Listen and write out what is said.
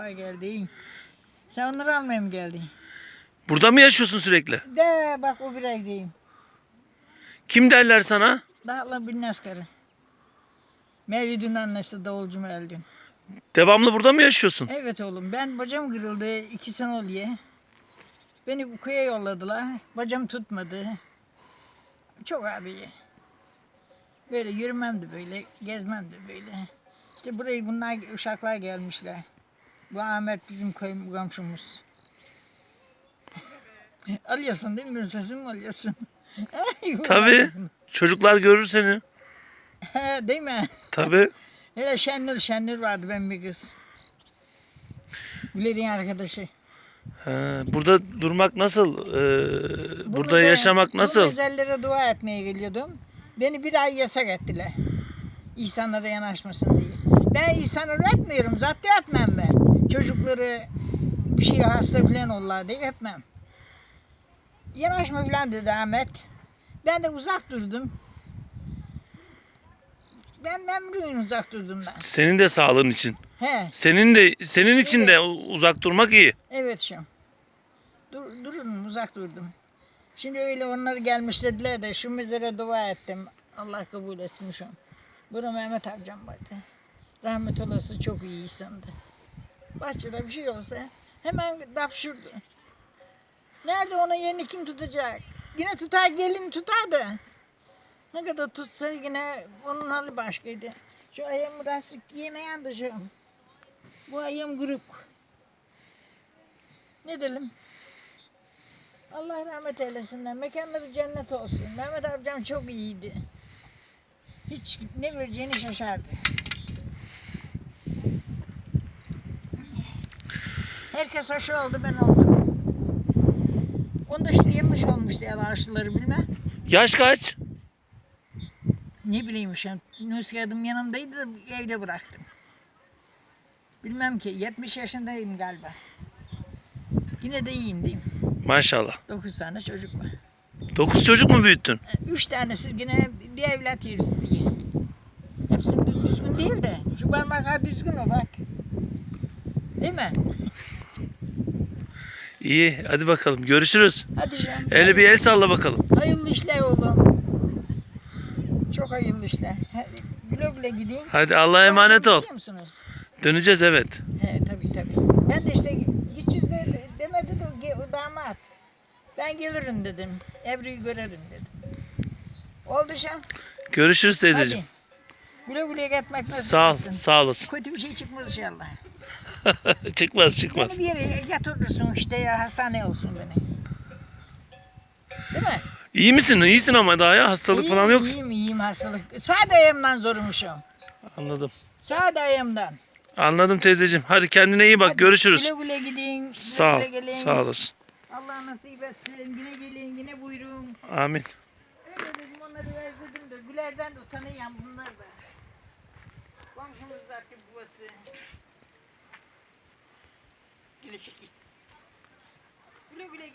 defa geldin. Sen onları almaya mı geldin? Burada mı yaşıyorsun sürekli? De bak o bir gideyim. Kim derler sana? Dağla bir askarı. Mevlid'in annesi davulcu Mevlid'in. Devamlı burada mı yaşıyorsun? Evet oğlum ben bacam kırıldı iki sene oluyor. Beni köye yolladılar. Bacam tutmadı. Çok abi. Böyle yürümem de böyle, gezmem de böyle. İşte buraya bunlar uşaklar gelmişler. Bu Ahmet bizim koyun komşumuz. alıyorsun değil mi? Benim sesimi mi alıyorsun? Tabii. Çocuklar görür seni. He, değil mi? Tabii. Hele Şenur, Şenur vardı ben bir kız. Güler'in arkadaşı. Ha, burada durmak nasıl? Ee, Bu burada yaşamak Bu nasıl? mezellere dua etmeye geliyordum. Beni bir ay yasak ettiler. İnsanlara yanaşmasın diye. Ben insanları etmiyorum. Zaten etmem ben. Çocukları bir şey hasta falan olurlar diye etmem. Yanaşma falan dedi Ahmet. Ben de uzak durdum. Ben memnunum uzak durdum ben. Senin de sağlığın için. He. Senin de senin için de uzak durmak iyi. Evet şu. Dur, durun uzak durdum. Şimdi öyle onlar gelmiş dediler de şu mezara dua ettim. Allah kabul etsin şu an. Burada Mehmet amcam vardı. Rahmet olası çok iyi insandı. Bahçede bir şey olsa hemen dapşurdu. Nerede onun yerini kim tutacak? Yine tutar gelin tutardı. Ne kadar tutsa yine onun hali başkaydı. Şu ayağımı rastlık yemeyen şu. Bu ayağım grup. Ne diyelim? Allah rahmet eylesin. Mekanları cennet olsun. Mehmet amcam çok iyiydi. Hiç ne vereceğini şaşardı. Herkes aşı oldu ben olmadım. Onda şimdi yanlış olmuş diye bağışlıları bilmem. Yaş kaç? Ne bileyim şu nüsyadım yanımdaydı da evde bıraktım. Bilmem ki 70 yaşındayım galiba. Yine de iyiyim diyeyim. Maşallah. 9 tane çocuk var. Dokuz çocuk mu büyüttün? Üç tanesi yine bir evlat yürütüyor. Hepsi dü- düzgün değil de. Şu parmak düzgün o bak. Değil mi? İyi. Hadi bakalım. Görüşürüz. Hadi canım. Hele bir el salla bakalım. Hayırlı işler oğlum. Çok hayırlı işler. Güle güle gideyim. Hadi Allah'a emanet ol. Biliyor musunuz? Döneceğiz evet. He tabii tabii. Ben de işte gideceğiz de demedi de ge- o damat. Ben gelirim dedim. Ebru'yu görerim dedim. Oldu şam. Görüşürüz teyzeciğim. Hadi. Güle güle gitmek nasip Sağ ol. Sağ olasın. Kötü bir şey çıkmaz inşallah. çıkmaz çıkmaz. Beni bir yere yatırırsın işte ya hastane olsun beni. Değil mi? İyi misin? İyisin ama daha ya. Hastalık İyiyim, falan yok. İyiyim iyiyim hastalık. Sağ ayağımdan zormuşum. Anladım. Sağ ayağımdan. Anladım teyzeciğim. Hadi kendine iyi bak. Hadi Görüşürüz. Güle güle gidin. güle Sağ ol. gelin. Sağ olasın. Allah nasip etsin. Yine gelin yine buyurun. Amin. Öyle dedim onları özledim de Güler'den de utanıyan bunlar da. Komşumuz zaten babası. Güle çekeyim. Güle güle